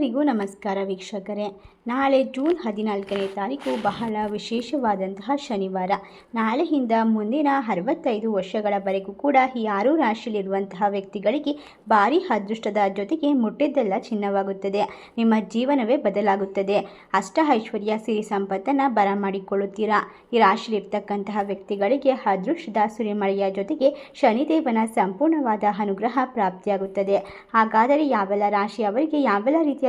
ಎಲ್ಲರಿಗೂ ನಮಸ್ಕಾರ ವೀಕ್ಷಕರೇ. ನಾಳೆ ಜೂನ್ ಹದಿನಾಲ್ಕನೇ ತಾರೀಕು ಬಹಳ ವಿಶೇಷವಾದಂತಹ ಶನಿವಾರ. ನಾಳೆಯಿಂದ ಮುಂದಿನ ಅರವತ್ತೈದು ವರ್ಷಗಳವರೆಗೂ ಕೂಡ ಈ ಆರು ರಾಶಿಯಲ್ಲಿರುವಂತಹ ವ್ಯಕ್ತಿಗಳಿಗೆ ಭಾರಿ ಅದೃಷ್ಟದ ಜೊತೆಗೆ ಮುಟ್ಟಿದ್ದೆಲ್ಲ ಚಿನ್ನವಾಗುತ್ತದೆ. ನಿಮ್ಮ ಜೀವನವೇ ಬದಲಾಗುತ್ತದೆ. ಅಷ್ಟ ಐಶ್ವರ್ಯ ಸಿರಿ ಸಂಪತ್ತನ್ನು ಬರಮಾಡಿಕೊಳ್ಳುತ್ತೀರಾ? ಈ ರಾಶಿಯಲ್ಲಿರ್ತಕ್ಕಂತಹ ವ್ಯಕ್ತಿಗಳಿಗೆ ಅದೃಷ್ಟದ ಸುರಿಮಳೆಯ ಜೊತೆಗೆ ಶನಿದೇವನ ಸಂಪೂರ್ಣವಾದ ಅನುಗ್ರಹ ಪ್ರಾಪ್ತಿಯಾಗುತ್ತದೆ. ಹಾಗಾದರೆ ಯಾವೆಲ್ಲ ರಾಶಿಯವರಿಗೆ ಯಾವೆಲ್ಲ ರೀತಿಯ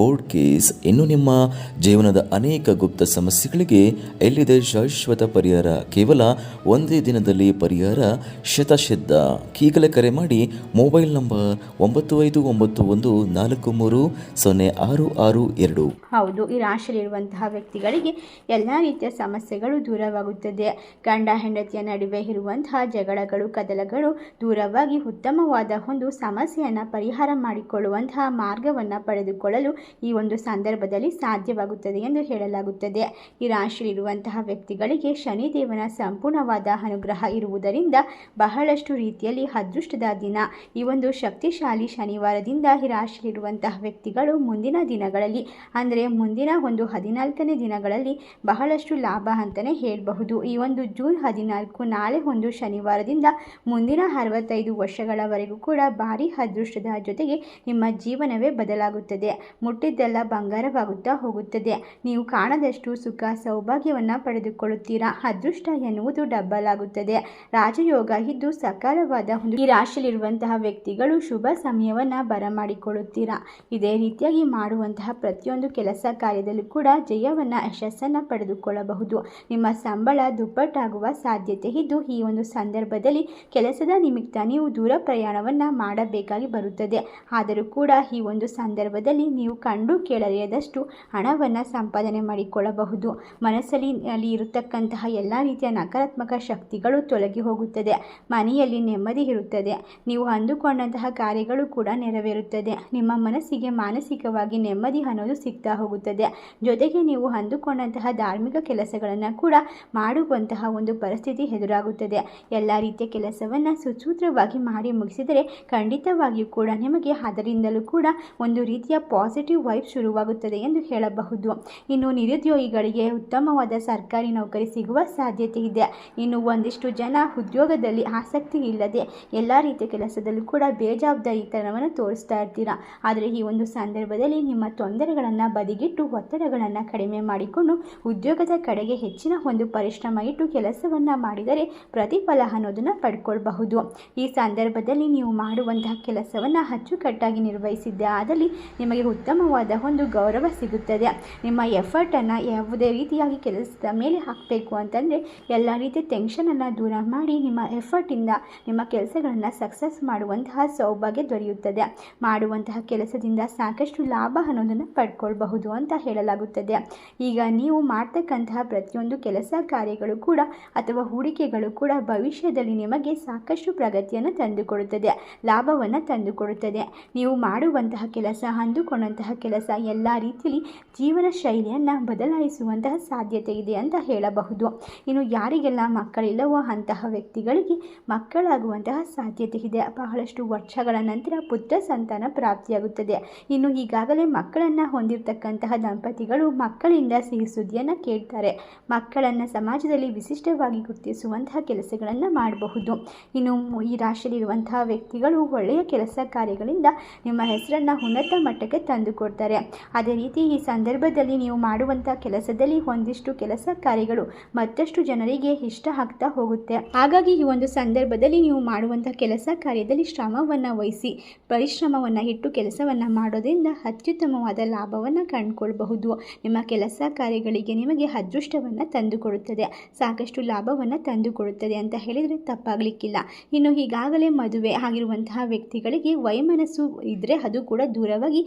ಕೋರ್ಟ್ ಕೇಸ್ ಇನ್ನು ನಿಮ್ಮ ಜೀವನದ ಅನೇಕ ಗುಪ್ತ ಸಮಸ್ಯೆಗಳಿಗೆ ಎಲ್ಲಿದೆ ಶಾಶ್ವತ ಪರಿಹಾರ? ಕೇವಲ ಒಂದೇ ದಿನದಲ್ಲಿ ಪರಿಹಾರ? ಶತಸಿದ್ಧ ಈಗಲೇ ಕರೆ ಮಾಡಿ ಮೊಬೈಲ್ ನಂಬರ್ ಒಂಬತ್ತು ಐದು ಒಂಬತ್ತು ಒಂದು ನಾಲ್ಕು ಮೂರು ಸೊನ್ನೆ ಆರು ಆರು ಎರಡು. ಹೌದು, ಈ ರಾಶಿಯಲ್ಲಿರುವಂತಹ ವ್ಯಕ್ತಿಗಳಿಗೆ ಎಲ್ಲ ರೀತಿಯ ಸಮಸ್ಯೆಗಳು ದೂರವಾಗುತ್ತದೆ. ಗಂಡ, ಹೆಂಡತಿಯ ನಡುವೆ ಇರುವಂತಹ ಜಗಳಗಳು, ಕದಲಗಳು ದೂರವಾಗಿ ಉತ್ತಮವಾದ ಒಂದು ಸಮಸ್ಯೆಯನ್ನು ಪರಿಹಾರ ಮಾಡಿಕೊಳ್ಳುವಂತಹ ಮಾರ್ಗವನ್ನು ಪಡೆದುಕೊಳ್ಳಲು ಈ ಒಂದು ಸಂದರ್ಭದಲ್ಲಿ ಸಾಧ್ಯವಾಗುತ್ತದೆ ಎಂದು ಹೇಳಲಾಗುತ್ತದೆ. ಈ ರಾಶಿಯಲ್ಲಿರುವಂತಹ ವ್ಯಕ್ತಿಗಳಿಗೆ ಶನಿದೇವನ ಸಂಪೂರ್ಣವಾದ ಅನುಗ್ರಹ ಇರುವುದರಿಂದ ಬಹಳಷ್ಟು ರೀತಿಯಲ್ಲಿ ಅದೃಷ್ಟದ ದಿನ. ಈ ಒಂದು ಶಕ್ತಿಶಾಲಿ ಶನಿವಾರದಿಂದ ಈ ರಾಶಿಯಲ್ಲಿರುವಂತಹ ವ್ಯಕ್ತಿಗಳು ಮುಂದಿನ ದಿನಗಳಲ್ಲಿ, ಅಂದರೆ ಮುಂದಿನ ಒಂದು ಹದಿನಾಲ್ಕನೇ ದಿನಗಳಲ್ಲಿ ಬಹಳಷ್ಟು ಲಾಭ ಅಂತಲೇ ಹೇಳಬಹುದು. ಈ ಒಂದು ಜೂನ್ ಹದಿನಾಲ್ಕು ನಾಳೆ ಒಂದು ಶನಿವಾರದಿಂದ ಮುಂದಿನ ಅರವತ್ತೈದು ವರ್ಷಗಳವರೆಗೂ ಕೂಡ ಭಾರಿ ಅದೃಷ್ಟದ ಜೊತೆಗೆ ನಿಮ್ಮ ಜೀವನವೇ ಬದಲಾಗುತ್ತದೆ. ಮುಟ್ಟಿದ್ದೆಲ್ಲ ಬಂಗಾರವಾಗುತ್ತಾ ಹೋಗುತ್ತದೆ. ನೀವು ಕಾಣದಷ್ಟು ಸುಖ, ಸೌಭಾಗ್ಯವನ್ನು ಪಡೆದುಕೊಳ್ಳುತ್ತೀರಾ? ಅದೃಷ್ಟ ಎನ್ನುವುದು ಡಬ್ಬಲ್ ಆಗುತ್ತದೆ ರಾಜಯೋಗ ಇದ್ದು ಸಕಾಲವಾದ ಒಂದು ಈ ರಾಶಿಯಲ್ಲಿರುವಂತಹ ವ್ಯಕ್ತಿಗಳು ಶುಭ ಸಮಯವನ್ನು ಬರಮಾಡಿಕೊಳ್ಳುತ್ತೀರಾ? ಇದೇ ರೀತಿಯಾಗಿ ಮಾಡುವಂತಹ ಪ್ರತಿಯೊಂದು ಕೆಲಸ ಕಾರ್ಯದಲ್ಲೂ ಕೂಡ ಜಯವನ್ನು, ಯಶಸ್ಸನ್ನು ಪಡೆದುಕೊಳ್ಳಬಹುದು. ನಿಮ್ಮ ಸಂಬಳ ದುಪ್ಪಟ್ಟಾಗುವ ಸಾಧ್ಯತೆ ಇದ್ದು ಈ ಒಂದು ಸಂದರ್ಭದಲ್ಲಿ ಕೆಲಸದ ನಿಮಿತ್ತ ನೀವು ದೂರ ಪ್ರಯಾಣವನ್ನು ಮಾಡಬೇಕಾಗಿ ಬರುತ್ತದೆ. ಆದರೂ ಕೂಡ ಈ ಒಂದು ಸಂದರ್ಭದಲ್ಲಿ ನೀವು ಕಂಡು ಕೇಳರಿಯದಷ್ಟು ಹಣವನ್ನು ಸಂಪಾದನೆ ಮಾಡಿಕೊಳ್ಳಬಹುದು. ಮನಸ್ಸಲ್ಲಿ, ಅಲ್ಲಿ ಇರತಕ್ಕಂತಹ ಎಲ್ಲ ರೀತಿಯ ನಕಾರಾತ್ಮಕ ಶಕ್ತಿಗಳು ತೊಲಗಿ ಹೋಗುತ್ತದೆ. ಮನೆಯಲ್ಲಿ ನೆಮ್ಮದಿ ಇರುತ್ತದೆ. ನೀವು ಅಂದುಕೊಂಡಂತಹ ಕಾರ್ಯಗಳು ಕೂಡ ನೆರವೇರುತ್ತದೆ. ನಿಮ್ಮ ಮನಸ್ಸಿಗೆ ಮಾನಸಿಕವಾಗಿ ನೆಮ್ಮದಿ ಅನ್ನೋದು ಸಿಗ್ತಾ ಹೋಗುತ್ತದೆ. ಜೊತೆಗೆ ನೀವು ಅಂದುಕೊಂಡಂತಹ ಧಾರ್ಮಿಕ ಕೆಲಸಗಳನ್ನು ಕೂಡ ಮಾಡುವಂತಹ ಒಂದು ಪರಿಸ್ಥಿತಿ ಎದುರಾಗುತ್ತದೆ. ಎಲ್ಲ ರೀತಿಯ ಕೆಲಸವನ್ನು ಸುಸೂತ್ರವಾಗಿ ಮಾಡಿ ಮುಗಿಸಿದರೆ ಖಂಡಿತವಾಗಿಯೂ ಕೂಡ ನಿಮಗೆ ಅದರಿಂದಲೂ ಕೂಡ ಒಂದು ರೀತಿಯ ಪಾಸಿಟಿವ್ ವೈಬ್ ಶುರುವಾಗುತ್ತದೆ ಎಂದು ಹೇಳಬಹುದು. ಇನ್ನು ನಿರುದ್ಯೋಗಿಗಳಿಗೆ ಉತ್ತಮವಾದ ಸರ್ಕಾರಿ ನೌಕರಿ ಸಿಗುವ ಸಾಧ್ಯತೆ ಇದೆ. ಇನ್ನು ಒಂದಿಷ್ಟು ಜನ ಉದ್ಯೋಗದಲ್ಲಿ ಆಸಕ್ತಿ ಇಲ್ಲದೆ ಎಲ್ಲ ರೀತಿಯ ಕೆಲಸದಲ್ಲೂ ಕೂಡ ಬೇಜವಾಬ್ದಾರಿತನವನ್ನು ತೋರಿಸ್ತಾ ಇರ್ತೀರಾ? ಆದರೆ ಈ ಒಂದು ಸಂದರ್ಭದಲ್ಲಿ ನಿಮ್ಮ ತೊಂದರೆಗಳನ್ನು ಬದಿಗಿಟ್ಟು ಒತ್ತಡಗಳನ್ನು ಕಡಿಮೆ ಮಾಡಿಕೊಂಡು ಉದ್ಯೋಗದ ಕಡೆಗೆ ಹೆಚ್ಚಿನ ಒಂದು ಪರಿಶ್ರಮ ಇಟ್ಟು ಕೆಲಸವನ್ನು ಮಾಡಿದರೆ ಪ್ರತಿಫಲ ಅನ್ನೋದನ್ನು ಪಡ್ಕೊಳ್ಬಹುದು. ಈ ಸಂದರ್ಭದಲ್ಲಿ ನೀವು ಮಾಡುವಂತಹ ಕೆಲಸವನ್ನು ಅಚ್ಚುಕಟ್ಟಾಗಿ ನಿರ್ವಹಿಸಿದ್ದೆ ಆದಲ್ಲಿ ನಿಮಗೆ ಉತ್ತಮವಾದ ಒಂದು ಗೌರವ ಸಿಗುತ್ತದೆ. ನಿಮ್ಮ ಎಫರ್ಟನ್ನು ಯಾವುದೇ ರೀತಿಯಾಗಿ ಕೆಲಸದ ಮೇಲೆ ಹಾಕಬೇಕು ಅಂತಂದರೆ ಎಲ್ಲ ರೀತಿಯ ಟೆನ್ಷನನ್ನು ದೂರ ಮಾಡಿ ನಿಮ್ಮ ಎಫರ್ಟಿಂದ ನಿಮ್ಮ ಕೆಲಸಗಳನ್ನು ಸಕ್ಸಸ್ ಮಾಡುವಂತಹ ಸೌಭಾಗ್ಯ ದೊರೆಯುತ್ತದೆ. ಮಾಡುವಂತಹ ಕೆಲಸದಿಂದ ಸಾಕಷ್ಟು ಲಾಭ ಅನ್ನೋದನ್ನು ಪಡ್ಕೊಳ್ಬಹುದು ಅಂತ ಹೇಳಲಾಗುತ್ತದೆ. ಈಗ ನೀವು ಮಾಡ್ತಕ್ಕಂತಹ ಪ್ರತಿಯೊಂದು ಕೆಲಸ ಕಾರ್ಯಗಳು ಕೂಡ ಅಥವಾ ಹೂಡಿಕೆಗಳು ಕೂಡ ಭವಿಷ್ಯದಲ್ಲಿ ನಿಮಗೆ ಸಾಕಷ್ಟು ಪ್ರಗತಿಯನ್ನು ತಂದುಕೊಡುತ್ತದೆ, ಲಾಭವನ್ನು ತಂದುಕೊಡುತ್ತದೆ. ನೀವು ಮಾಡುವಂತಹ ಕೆಲಸ, ಅಂದುಕೊಂಡಂತಹ ಕೆಲಸ ಎಲ್ಲ ರೀತಿಯಲ್ಲಿ ಜೀವನ ಶೈಲಿಯನ್ನು ಬದಲಾಯಿಸುವಂತಹ ಸಾಧ್ಯತೆ ಇದೆ ಅಂತ ಹೇಳಬಹುದು. ಇನ್ನು ಯಾರಿಗೆಲ್ಲ ಮಕ್ಕಳಿಲ್ಲವೋ ಅಂತಹ ವ್ಯಕ್ತಿಗಳಿಗೆ ಮಕ್ಕಳಾಗುವಂತಹ ಸಾಧ್ಯತೆ ಇದೆ. ಬಹಳಷ್ಟು ವರ್ಷಗಳ ನಂತರ ಪುತ್ರ ಸಂತಾನ ಪ್ರಾಪ್ತಿಯಾಗುತ್ತದೆ. ಇನ್ನು ಈಗಾಗಲೇ ಮಕ್ಕಳನ್ನು ಹೊಂದಿರತಕ್ಕಂತಹ ದಂಪತಿಗಳು ಮಕ್ಕಳಿಂದ ಸಿಹಿ ಸುದ್ದಿಯನ್ನು ಕೇಳ್ತಾರೆ. ಮಕ್ಕಳನ್ನು ಸಮಾಜದಲ್ಲಿ ವಿಶಿಷ್ಟವಾಗಿ ಗುರುತಿಸುವಂತಹ ಕೆಲಸಗಳನ್ನು ಮಾಡಬಹುದು. ಇನ್ನು ಈ ರಾಶಿಯಲ್ಲಿರುವಂತಹ ವ್ಯಕ್ತಿಗಳು ಒಳ್ಳೆಯ ಕೆಲಸ ಕಾರ್ಯಗಳಿಂದ ನಿಮ್ಮ ಹೆಸರನ್ನು ಉನ್ನತ ಮಟ್ಟಕ್ಕೆ ತಂದುಕೊಡ್ತಾರೆ ಅದೇ ರೀತಿ ಈ ಸಂದರ್ಭದಲ್ಲಿ ನೀವು ಮಾಡುವಂಥ ಕೆಲಸದಲ್ಲಿ ಒಂದಿಷ್ಟು ಕೆಲಸ ಕಾರ್ಯಗಳು ಮತ್ತಷ್ಟು ಜನರಿಗೆ ಇಷ್ಟ ಆಗ್ತಾ ಹೋಗುತ್ತೆ. ಹಾಗಾಗಿ ಈ ಒಂದು ಸಂದರ್ಭದಲ್ಲಿ ನೀವು ಮಾಡುವಂಥ ಕೆಲಸ ಕಾರ್ಯದಲ್ಲಿ ಶ್ರಮವನ್ನು ವಹಿಸಿ, ಪರಿಶ್ರಮವನ್ನು ಇಟ್ಟು ಕೆಲಸವನ್ನು ಮಾಡೋದ್ರಿಂದ ಅತ್ಯುತ್ತಮವಾದ ಲಾಭವನ್ನು ಕಂಡುಕೊಳ್ಬಹುದು. ನಿಮ್ಮ ಕೆಲಸ ಕಾರ್ಯಗಳಿಗೆ ನಿಮಗೆ ಅದೃಷ್ಟವನ್ನು ತಂದುಕೊಡುತ್ತದೆ. ಸಾಕಷ್ಟು ಲಾಭವನ್ನು ತಂದುಕೊಡುತ್ತದೆ ಅಂತ ಹೇಳಿದರೆ ತಪ್ಪಾಗಲಿಕ್ಕಿಲ್ಲ. ಇನ್ನು ಈಗಾಗಲೇ ಮದುವೆ ಆಗಿರುವಂತಹ ವ್ಯಕ್ತಿಗಳಿಗೆ ವೈಮನಸ್ಸು ಇದ್ದರೆ ಅದು ಕೂಡ ದೂರವಾಗಿ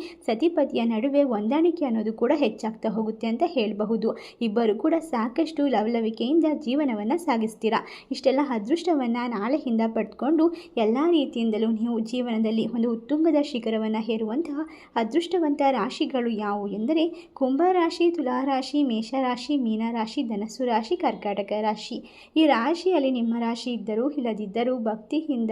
ಸತಿಪತಿಯ ನಡುವೆ ಹೊಂದಾಣಿಕೆ ಅನ್ನೋದು ಕೂಡ ಹೆಚ್ಚಾಗ್ತಾ ಹೋಗುತ್ತೆ ಅಂತ ಹೇಳಬಹುದು. ಇಬ್ಬರು ಕೂಡ ಸಾಕಷ್ಟು ಲವಲವಿಕೆಯಿಂದ ಜೀವನವನ್ನು ಸಾಗಿಸ್ತೀರಾ? ಇಷ್ಟೆಲ್ಲ ಅದೃಷ್ಟವನ್ನು ನಾಳೆಯಿಂದ ಪಡೆದುಕೊಂಡು ಎಲ್ಲ ರೀತಿಯಿಂದಲೂ ನೀವು ಜೀವನದಲ್ಲಿ ಒಂದು ಉತ್ತುಂಗದ ಶಿಖರವನ್ನು ಹೇರುವಂತಹ ಅದೃಷ್ಟವಂತ ರಾಶಿಗಳು ಯಾವುವು ಎಂದರೆ ಕುಂಭರಾಶಿ ತುಲಾರಾಶಿ ಮೇಷರಾಶಿ ಮೀನರಾಶಿ ಧನಸ್ಸು ರಾಶಿ, ಕರ್ಕಾಟಕ ರಾಶಿ. ಈ ರಾಶಿಯಲ್ಲಿ ನಿಮ್ಮ ರಾಶಿ ಇದ್ದರೂ, ಇಲ್ಲದಿದ್ದರೂ ಭಕ್ತಿಯಿಂದ